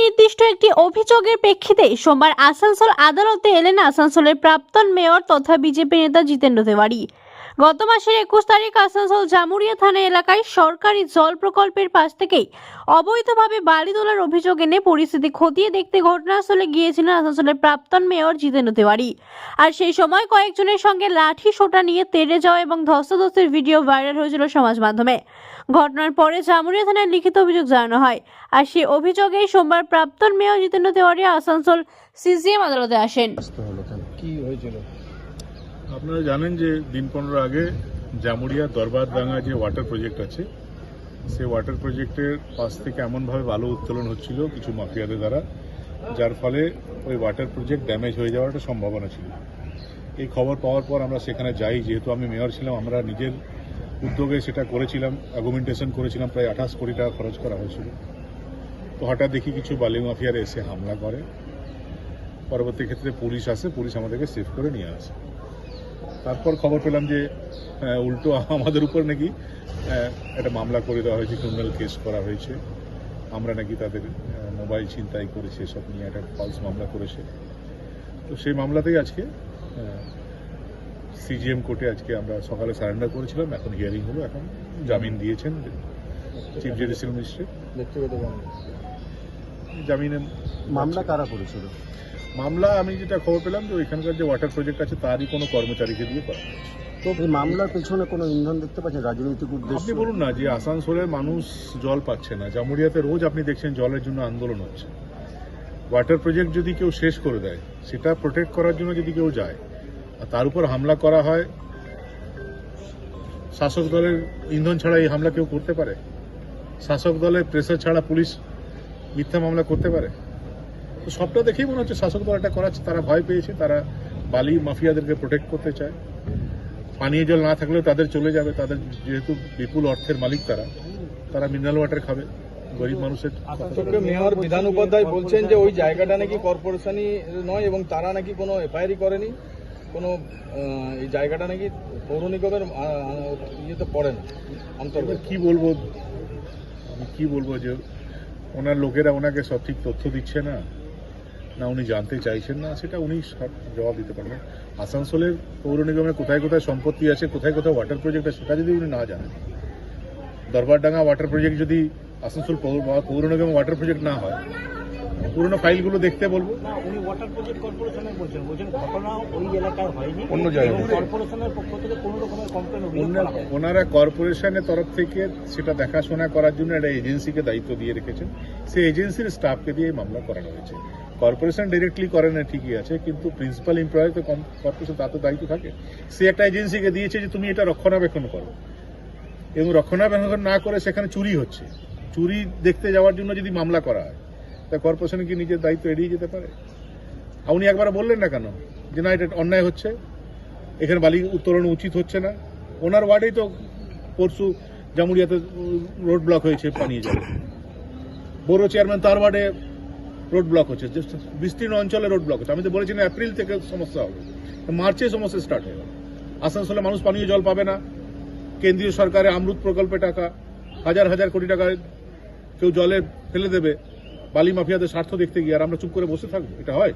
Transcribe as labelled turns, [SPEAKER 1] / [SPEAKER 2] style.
[SPEAKER 1] নির্দিষ্ট একটি অভিযোগের প্রেক্ষিতে সোমবার আসানসোল আদালতে এলেন আসানসোলের প্রাক্তন মেয়র তথা বিজেপি নেতা জিতেন্দ্র তিওয়ারি। গত মাসের একুশ তারিখ আসানসোল জামুরিয়া থানা এলাকায় সরকারি জল প্রকল্পের পাশ থেকেই অবৈধভাবে বালি তোলার অভিযোগ এনে পরিস্থিতি খতিয়ে দেখতে ঘটনাস্থলে গিয়েছিলেন আসানসোলের প্রাক্তন মেয়র জিতেন্দ্র তিওয়ারি। আর সেই সময় কয়েকজনের সঙ্গে লাঠি, সোটা নিয়ে তেড়ে যাওয়া এবং ধস্তাধস্তির ভিডিও ভাইরাল হয়েছিল সমাজ মাধ্যমে। ঘটনার পরে জামুরিয়া থানায় লিখিত অভিযোগ জানানো হয়। আর সেই অভিযোগেই সোমবার প্রাক্তন মেয়র জিতেন্দ্র তেওয়ারি আসানসোল সিজিএম আদালতে আসেন।
[SPEAKER 2] কি হয়েছিল?
[SPEAKER 3] আপনারা জানেন যে দিন পনেরো আগে জামুরিয়া দরবারডাঙ্গা যে ওয়াটার প্রজেক্ট আছে, সেই ওয়াটার প্রজেক্টের পাশ থেকে এমনভাবে বালু উত্তোলন হচ্ছিল কিছু মাফিয়াদের দ্বারা, যার ফলে ওই ওয়াটার প্রজেক্ট ড্যামেজ হয়ে যাওয়ার একটা সম্ভাবনা ছিল। এই খবর পাওয়ার পর আমরা সেখানে যাই, যেহেতু আমি মেয়র ছিলাম, আমরা নিজের উদ্যোগে সেটা করেছিলাম অ্যাগুমেন্টেশন করেছিলাম, প্রায় আঠাশ কোটি টাকা খরচ করা হয়েছিল। তো হঠাৎ দেখি কিছু বালি মাফিয়ার এসে হামলা করে। পরবর্তী ক্ষেত্রে পুলিশ আসে, পুলিশ আমাদেরকে সেভ করে নিয়ে আসে। তারপর খবর পেলাম যে উল্টো আমাদের উপর নাকি একটা মামলা করে দেওয়া হয়েছে ক্রিমিনাল কেস করা হয়েছে। আমরা নাকি তাদের মোবাইল ছিনতাই করেছে এসব নিয়ে একটা ফলস মামলা করেছে। তো সেই মামলাতেই আজকে সিজিএম কোর্টে আজকে আমরা সকালে সারেন্ডার করেছিলাম, এখন হিয়ারিং হলো, এখন জামিন দিয়েছেন চিফ জুডিশিয়াল ম্যাজিস্ট্রেট। জামিনে
[SPEAKER 2] মামলা কারা করেছিল?
[SPEAKER 3] মামলা আমি যেটা খবর পেলাম যে ওইখানকার যে ওয়াটার প্রজেক্ট আছে তারই কোনো কর্মচারীকে দিয়ে করা
[SPEAKER 2] তো এই মামলার পেছনে কোনো ইন্ধন দেখতে পাচ্ছেন রাজনৈতিক উদ্দেশ্য?
[SPEAKER 3] আপনি বলুন না যে আসানসোলের মানুষ জল পাচ্ছে না জামুরিয়াতে রোজ আপনি দেখছেন জলের জন্য আন্দোলন হচ্ছে। ওয়াটার প্রজেক্ট যদি কেউ শেষ করে দেয় সেটা প্রোটেক্ট করার জন্য যদি কেউ যায় আর তার উপর হামলা করা হয় শাসক দলের ইন্ধন ছাড়া এই হামলা কেউ করতে পারে? শাসক দলের প্রেসার ছাড়া পুলিশ মিথ্যা মামলা করতে পারে? তো সবটা দেখেই মনে হচ্ছে শাসক দল এটা করাচ্ছে। তারা ভয় পেয়েছে তারা বালি মাফিয়াদেরকে প্রোটেক্ট করতে চায়। পানীয় জল না থাকলেও তাদের চলে যাবে। তাদের যেহেতু বিপুল অর্থের মালিক তারা তারা মিনারেল ওয়াটার খাবে। গরিব মানুষের
[SPEAKER 4] মেয়র বিধান উপাধ্যায় বলছেন যে ওই জায়গাটা নাকি কর্পোরেশনই নয় এবং তারা নাকি কোনো এফআইআরই করেনি। কোনো এই জায়গাটা নাকি পৌর নিগমের ইয়েতে পড়ে না অন্তর্গত।
[SPEAKER 3] কি বলব কি বলব যে ওনার লোকেরা ওনাকে সঠিক তথ্য দিচ্ছে না না উনি জানতে চাইছেন না, সেটা উনি সব জবাব দিতে পারবেন। আসানসোলের পৌর নিগমে কোথায় কোথায় সম্পত্তি আছে, কোথায় কোথায় ওয়াটার প্রজেক্ট আছে, সেটা যদি উনি না জানেন। দরবারডাঙ্গা ওয়াটার প্রজেক্ট যদি আসানসোল পৌর পৌর ওয়াটার প্রজেক্ট না হয় পুরোনো ফাইলগুলো দেখতে বলব।
[SPEAKER 5] না উনি ওয়াটার প্রজেক্ট কর্পোরেশনের বলছেন। বলছেন ঘটনা ওই এলাকায় হয়নি।
[SPEAKER 3] অন্য জায়গায়
[SPEAKER 5] কর্পোরেশনের পক্ষ থেকে কোনো রকমের কমপ্লেন
[SPEAKER 3] ওনারা- কর্পোরেশনের তরফ থেকে সেটা দেখাশোনা করার জন্য একটা এজেন্সিকে দায়িত্ব দিয়ে রেখেছেন। সেই এজেন্সির স্টাফকে দিয়ে মামলা করানো হয়েছে। কর্পোরেশন ডিরেক্টলি করে না ঠিকই আছে কিন্তু প্রিন্সিপাল এমপ্লয়ার তো কর্পোরেশন তার তো দায়িত্ব থাকে। সে একটা এজেন্সিকে দিয়েছে যে তুমি এটা রক্ষণাবেক্ষণ করো। এবং রক্ষণাবেক্ষণ না করে সেখানে চুরি হচ্ছে। চুরি দেখতে যাওয়ার জন্য যদি মামলা করা হয় তা কর্পোরেশন কি নিজের দায়িত্ব এড়িয়ে যেতে পারে? উনি একবার বললেন না কেন? যে না এটা অন্যায় হচ্ছে। এখানে বালি উত্তোলন উচিত হচ্ছে না। ওনার ওয়ার্ডেই তো পরশু জামুরিয়াতে রোড ব্লক হয়েছে পানীয় জলে বড় চেয়ারম্যান তার ওয়ার্ডে রোড ব্লক হচ্ছে। বিস্তীর্ণ অঞ্চলে রোড ব্লক হচ্ছে। আমি তো বলেছি না, এপ্রিল থেকে সমস্যা হবে। মার্চে সমস্যা স্টার্ট হয়ে আসানসোলে মানুষ পানীয় জল পাবে না। কেন্দ্রীয় সরকারের আমরুত প্রকল্পে টাকা। হাজার হাজার কোটি টাকা কেউ জলে ফেলে দেবে। বালি মাফিয়াদের স্বার্থ দেখতে গিয়ে আর আমরা চুপ করে বসে থাকব? এটা হয়?